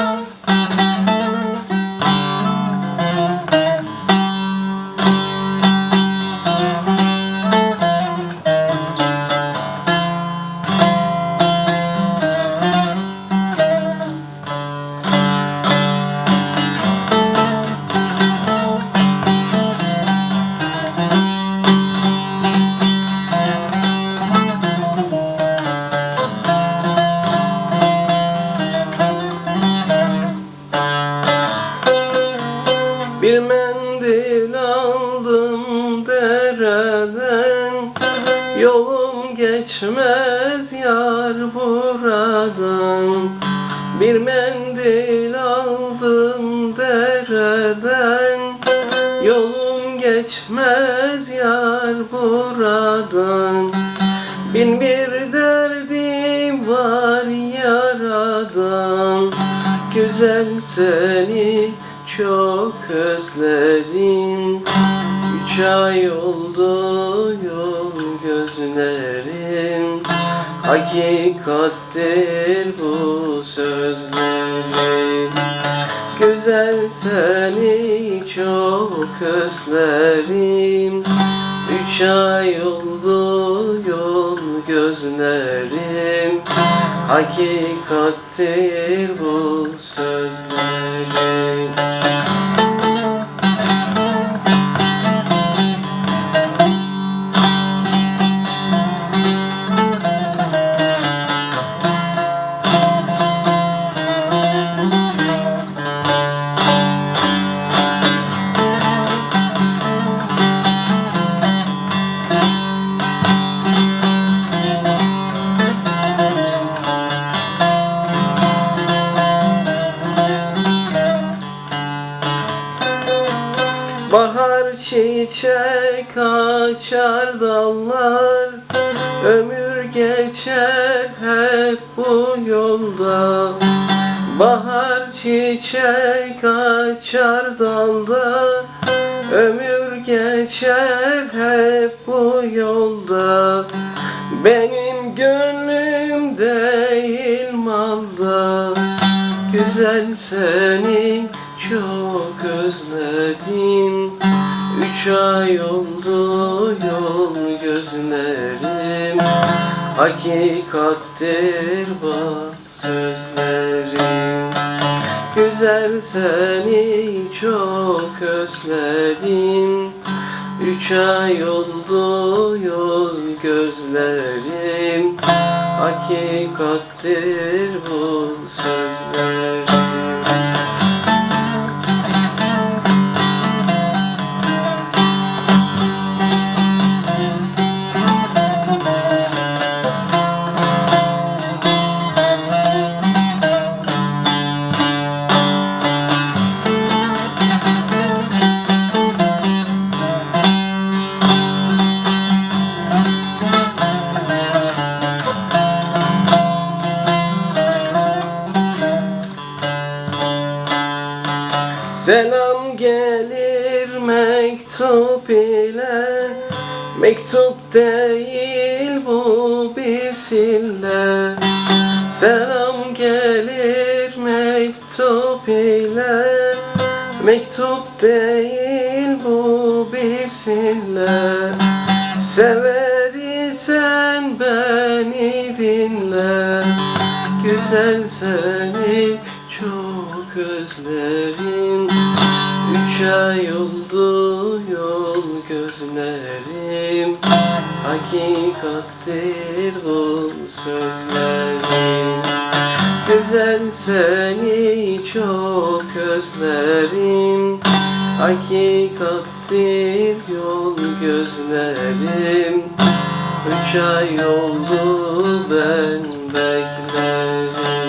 I Bir mendil aldım dereden Yolum geçmez yar buradan. Bir mendil aldım dereden Yolum geçmez yar buradan. Bin bir derdim var yaradan Güzel seni çok özledim. Üç ay oldu yol gözlerim. Hakikattir bu sözlerim. Güzel seni çok özlerim. Üç ay oldu yol gözlerim. Hakikattir bu çiçek açar dallar Ömür geçer hep bu yolda. Bahar çiçek açar dalda Ömür geçer hep bu yolda. Benim gönlüm değil malda Güzel seni çok özledim. Üç ay oldu Hakikattir bak sözlerim. Güzel seni çok özledim. Üç ay oldu yol gözlerim. Hakikattir bu sözlerim Selam gelir mektup ile Mektup değil bu bir sille Selam gelir mektup ile Mektup değil bu bir sille Sever isen beni dinle Güzel seni çok özlerim Üç ay oldu yol gözlerim. Hakikattir bu sözlerim. Güzel seni çok özlerim. Hakikattir yol gözlerim. Üç ay oldu ben beklerim